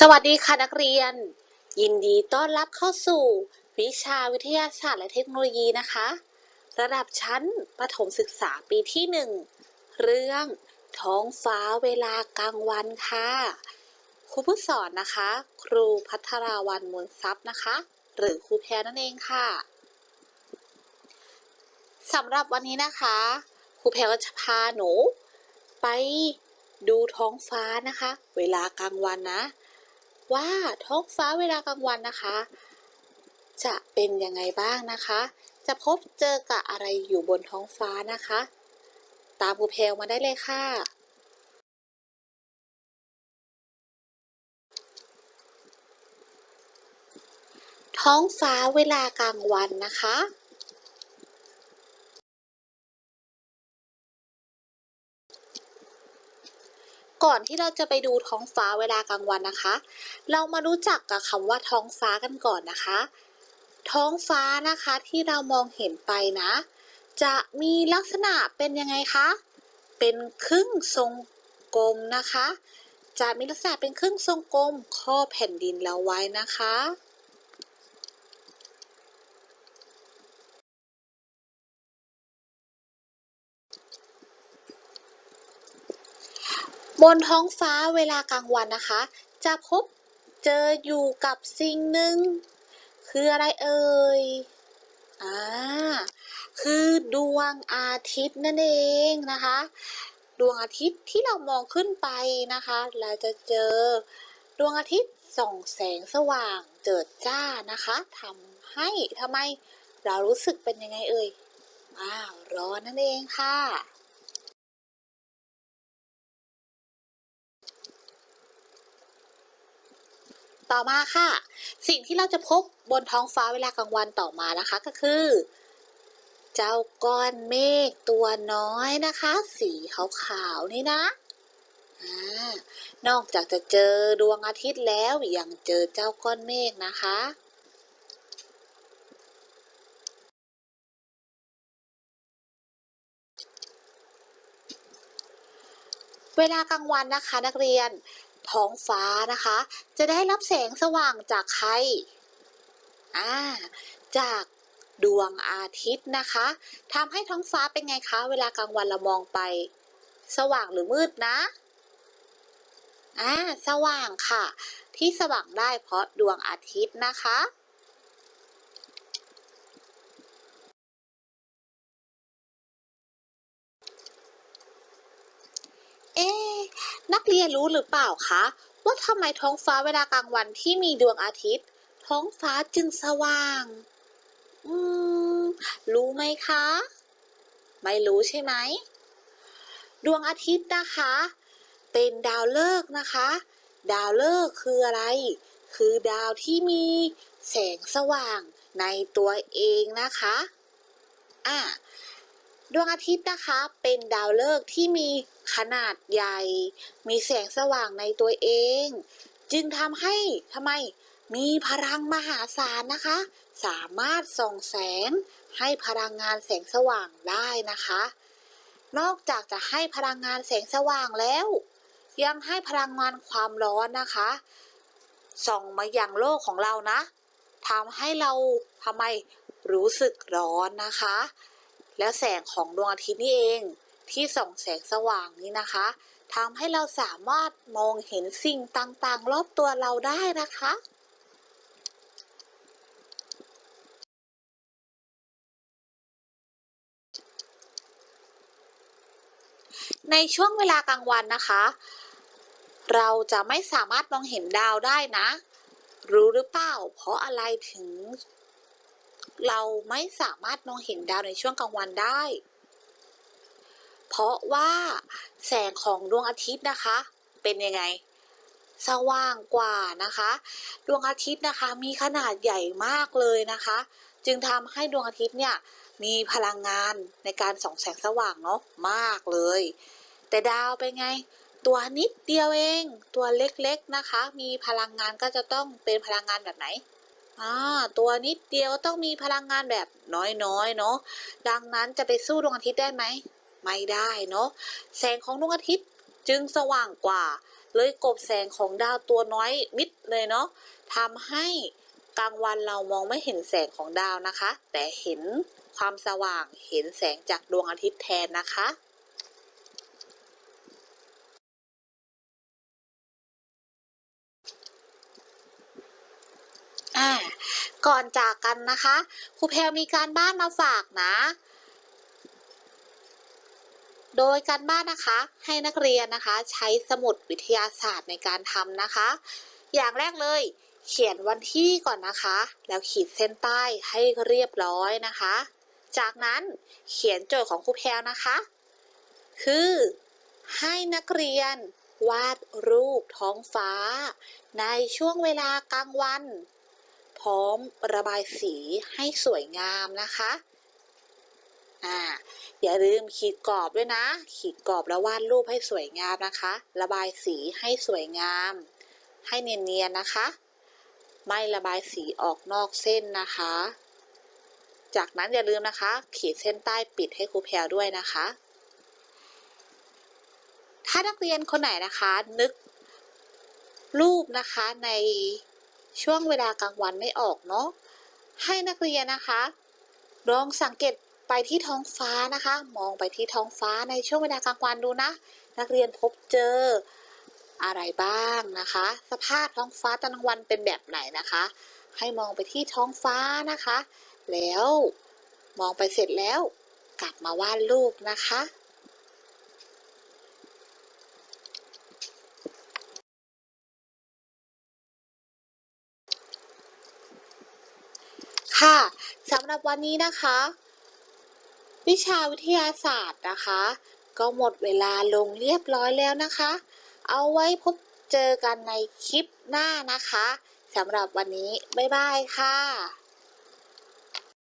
สวัสดีค่ะนักเรียน ยินดีต้อนรับเข้าสู่ วิชาวิทยาศาสตร์และเทคโนโลยีนะคะ ระดับชั้นประถมศึกษาปีที่หนึ่งเรื่อง ท้องฟ้าเวลากลางวันค่ะ ครูผู้สอนนะคะ ครูพัทราวันมูลทรัพย์นะคะ หรือครูแพรนั่นเองค่ะสำหรับวันนี้นะคะ ครูแพรก็จะพาหนู ไปดูท้องฟ้านะคะ เวลากลางวันนะ ว่าท้องฟ้าเวลากลางวันนะคะ จะเป็นยังไงบ้างนะคะ จะพบเจอกับอะไรอยู่บนท้องฟ้านะคะ ตามครูเพลมาได้เลยค่ะ ท้องฟ้าเวลากลางวันนะคะ ก่อนที่เราจะไปดูท้องฟ้าเวลากลางวันนะคะ เรามารู้จักกับคำว่าท้องฟ้ากันก่อนนะคะ ท้องฟ้านะคะที่เรามองเห็นไปนะ จะมีลักษณะเป็นยังไงคะ เป็นครึ่งทรงกลมนะคะ จะมีลักษณะเป็นครึ่งทรงกลมครอบแผ่นดินเราไว้นะคะ บนท้องฟ้าเวลากลางวันนะคะ จะพบเจออยู่กับสิ่งหนึ่ง คืออะไรเอ่ย อ่า คือดวงอาทิตย์นั่นเองนะคะ ดวงอาทิตย์ที่เรามองขึ้นไปนะคะ เราจะเจอดวงอาทิตย์ส่องแสงสว่างเจิดจ้านะคะทำให้ทำไมเรารู้สึกเป็นยังไงเอ่ย อ้าว ร้อนนั่นเองค่ะ ต่อมาค่ะ สิ่งที่เราจะพบบนท้องฟ้าเวลากลางวันต่อมานะคะก็คือ เจ้าก้อนเมฆตัวน้อยนะคะ สีขาวๆนี่นะอนอกจากจะเจอดวงอาทิตย์แล้วยังเจอเจ้าก้อนเมฆนะคะเวลากลางวันนะคะนักเรียน ท้องฟ้านะคะ จะได้รับแสงสว่างจากใครอ่าจากดวงอาทิตย์นะคะทำให้ท้องฟ้าเป็นไงคะ เวลากลางวันเรามองไป สว่างหรือมืดนะอ่าสว่างค่ะ ที่สว่างได้เพราะดวงอาทิตย์นะคะ เอ๊ะนักเรียนรู้หรือเปล่าคะ ว่าทำไมท้องฟ้าเวลากลางวันที่มีดวงอาทิตย์ ท้องฟ้าจึงสว่าง อืม รู้ไหมคะ ไม่รู้ใช่ไหม ดวงอาทิตย์นะคะ เป็นดาวฤกษ์นะคะ ดาวฤกษ์คืออะไร คือดาวที่มีแสงสว่างในตัวเองนะคะ อะ ดวงอาทิตย์นะคะเป็นดาวฤกษ์ที่มีขนาดใหญ่ มีแสงสว่างในตัวเอง จึงทำให้ทำไมมีพลังมหาศาลนะคะ สามารถส่องแสงให้พลังงานแสงสว่างได้นะคะ นอกจากจะให้พลังงานแสงสว่างแล้ว ยังให้พลังงานความร้อนนะคะ ส่องมาอย่างโลกของเรานะทำให้เราทำไมรู้สึกร้อนนะคะ แล้วแสงของดวงอาทิตย์นี่เองที่ส่องแสงสว่างนี้นะคะทำให้เราสามารถมองเห็นสิ่งต่างๆ รอบตัวเราได้นะคะ ในช่วงเวลากลางวันนะคะ เราจะไม่สามารถมองเห็นดาวได้นะ รู้หรือเปล่า เพราะอะไรถึง เราไม่สามารถมองเห็นดาวในช่วงกลางวันได้ เพราะว่าแสงของดวงอาทิตย์นะคะ เป็นยังไง สว่างกว่านะคะ ดวงอาทิตย์นะคะมีขนาดใหญ่มากเลยนะคะ จึงทำให้ดวงอาทิตย์เนี่ยมีพลังงานในการส่องแสงสว่างเนาะมากเลย แต่ดาวเป็นไง ตัวนิดเดียวเอง ตัวเล็กๆนะคะ มีพลังงานก็จะต้องเป็นพลังงานแบบไหน อ่าตัวนิดเดียวต้องมีพลังงานแบบน้อยๆเนาะดังนั้นจะไปสู้ดวงอาทิตย์ได้ไหม ไม่ได้เนาะแสงของดวงอาทิตย์จึงสว่างกว่า เลยกบแสงของดาวตัวน้อยมิดเลยเนาะทำให้กลางวันเรามองไม่เห็นแสงของดาวนะคะ แต่เห็นความสว่างเห็นแสงจากดวงอาทิตย์แทนนะคะ อ่าก่อนจากกันนะคะครูแพลมีการบ้านมาฝากนะ โดยการบ้านนะคะ ให้นักเรียนนะคะ ใช้สมุดวิทยาศาสตร์ในการทำนะคะ อย่างแรกเลย เขียนวันที่ก่อนนะคะ แล้วขีดเส้นใต้ให้เรียบร้อยนะคะ จากนั้นเขียนโจทย์ของครูแพลนะคะ คือให้นักเรียนวาดรูปท้องฟ้า ในช่วงเวลากลางวัน พร้อมระบายสีให้สวยงามนะคะอ่าอย่าลืมขีดกรอบด้วยนะ ขีดกรอบแล้ววาดรูปให้สวยงามนะคะ ระบายสีให้สวยงาม ให้เนียนๆนะคะ ไม่ระบายสีออกนอกเส้นนะคะ จากนั้นอย่าลืมนะคะ ขีดเส้นใต้ปิดให้ครูแพรด้วยนะคะ ถ้านักเรียนคนไหนนะคะนึกรูปนะคะใน ช่วงเวลากลางวันไม่ออกเนาะให้นักเรียนนะคะ ลองสังเกตไปที่ท้องฟ้านะคะ มองไปที่ท้องฟ้าในช่วงเวลากลางวันดูนะ นักเรียนพบเจออะไรบ้างนะคะ สภาพท้องฟ้าตอนกลางวันเป็นแบบไหนนะคะ ให้มองไปที่ท้องฟ้านะคะ แล้วมองไปเสร็จแล้ว กลับมาวาดรูปนะคะ ค่ะสำหรับวันนี้นะคะ วิชาวิทยาศาสตร์นะคะ ก็หมดเวลาลงเรียบร้อยแล้วนะคะ เอาไว้พบเจอกันในคลิปหน้านะคะสำหรับวันนี้ บ๊ายบายค่ะ